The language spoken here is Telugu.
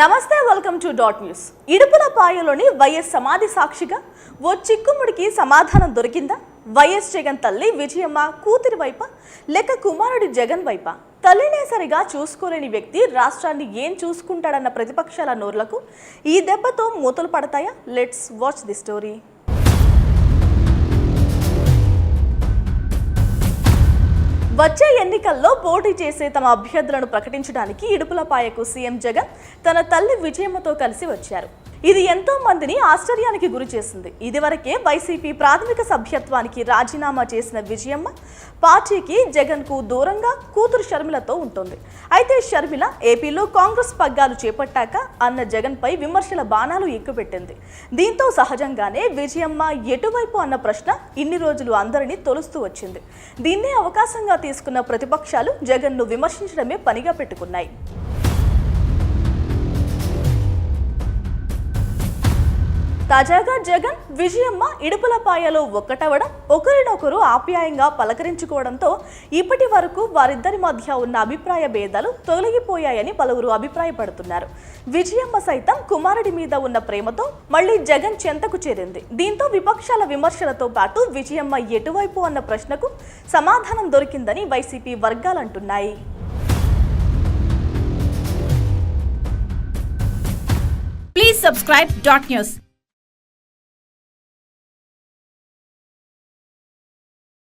నమస్తే వెల్కమ్ టు డాట్ న్యూస్ ఇడుపులపాయలోని వైఎస్ సమాధి సాక్షిగా ఓ చిక్కుముడికి సమాధానం దొరికిందా? వైఎస్ జగన్ తల్లి విజయమ్మ కూతురి వైప? లేక కుమారుడి జగన్ వైప? తల్లినే సరిగా చూసుకోలేని వ్యక్తి రాష్ట్రాన్ని ఏం చూసుకుంటాడన్న ప్రతిపక్షాల నోర్లకు ఈ దెబ్బతో మూతలు పడతాయా? లెట్స్ వాచ్ ది స్టోరీ వచ్చే ఎన్నికల్లో పోటీ చేసే తమ అభ్యర్థులను ప్రకటించడానికి ఇడుపులపాయకు సీఎం జగన్ తన తల్లి విజయమ్మతో కలిసి వచ్చారు. ఇది ఎంతో మందిని ఆశ్చర్యానికి గురి చేసింది. ఇదివరకే వైసీపీ ప్రాథమిక సభ్యత్వానికి రాజీనామా చేసిన విజయమ్మ పార్టీకి జగన్కు దూరంగా కూతురు షర్మిలతో ఉంటుంది. అయితే షర్మిల ఏపీలో కాంగ్రెస్ పగ్గాలు చేపట్టాక అన్న జగన్పై విమర్శల బాణాలు ఎక్కుపెట్టింది దీంతో సహజంగానే విజయమ్మ ఎటువైపు అన్న ప్రశ్న ఇన్ని రోజులు అందరినీ తొలుస్తూ వచ్చింది. దీన్నే అవకాశంగా తీసుకున్న ప్రతిపక్షాలు జగన్ను విమర్శించడమే పనిగా పెట్టుకున్నాయి. తాజాగా జగన్ విజయమ్మ ఇడుపులపాయలో ఒక్కటవడం ఒకరినొకరు ఆప్యాయంగా పలకరించుకోవడంతో ఇప్పటి వరకు వారిద్దరి మధ్య ఉన్న అభిప్రాయ భేదాలు తొలగిపోయాయని పలువురు అభిప్రాయపడుతున్నారు. విజయమ్మ సైతం కుమారుడి మీద ఉన్న ప్రేమతో మళ్ళీ జగన్ చెంతకు చేరింది. దీంతో విపక్షాల విమర్శలతో పాటు విజయమ్మ ఎటువైపు అన్న ప్రశ్నకు సమాధానం దొరికిందని వైసీపీ వర్గాలంటున్నాయి. Please subscribe Dot News.